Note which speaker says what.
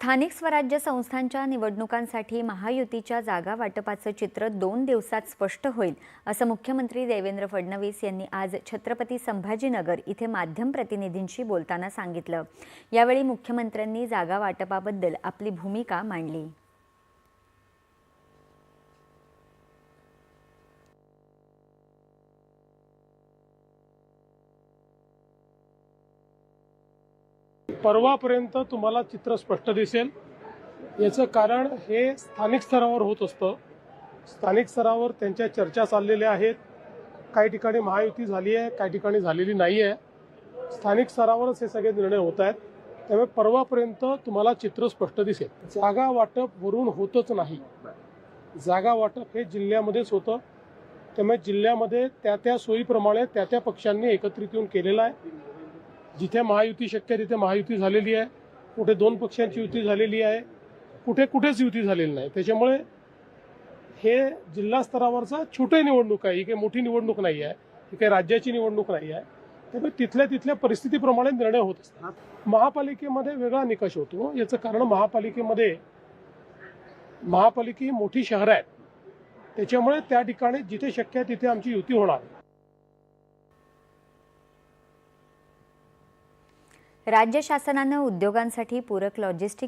Speaker 1: स्थानिक स्वराज्य संस्थांच्या निवडणुकांसाठी महायुतीच्या जागा वाटपाचं चित्र दोन दिवसात स्पष्ट होईल असं मुख्यमंत्री देवेंद्र फडणवीस यांनी आज छत्रपती संभाजीनगर इथे माध्यम प्रतिनिधींशी बोलताना सांगितलं. यावेळी मुख्यमंत्र्यांनी जागा वाटपाबद्दल आपली भूमिका मांडली.
Speaker 2: परवापर्यंत तुम्हाला चित्र स्पष्ट दिसेल. याचं कारण हे स्थानिक स्तरावर होत असतं. स्थानिक स्तरावर त्यांच्या चर्चा चाललेल्या आहेत. काही ठिकाणी महायुती झाली आहे काही ठिकाणी झालेली नाही आहे. स्थानिक स्तरावरच हे सगळे निर्णय होत आहेत. त्यामुळे परवापर्यंत तुम्हाला चित्र स्पष्ट दिसेल. जागा वाटप वरून होतच नाही. जागा वाटप हे जिल्ह्यामध्येच होतं. त्यामुळे जिल्ह्यामध्ये त्या त्या सोयीप्रमाणे त्या त्या पक्षांनी एकत्रित येऊन केलेलं आहे. जिथे महायुती शक्य आहे तिथे महायुती झालेली आहे. कुठे दोन पक्षांची युती झालेली आहे कुठे कुठेच युती झालेली नाही. त्याच्यामुळे हे जिल्हा स्तरावरचा छोटे निवडणूक आहे. ही काही मोठी निवडणूक नाही आहे. ही काही राज्याची निवडणूक नाही आहे. त्यामुळे तिथल्या तिथल्या परिस्थितीप्रमाणे निर्णय होत असतात. महापालिकेमध्ये वेगळा निकष होतो. याचं कारण महापालिकेमध्ये महापालिके ही मोठी शहरं आहेत. त्याच्यामुळे त्या ठिकाणी जिथे शक्य आहे तिथे आमची युती होणार.
Speaker 1: राज्य शासनानं उद्योगांसाठी पूरक लॉजिस्टिक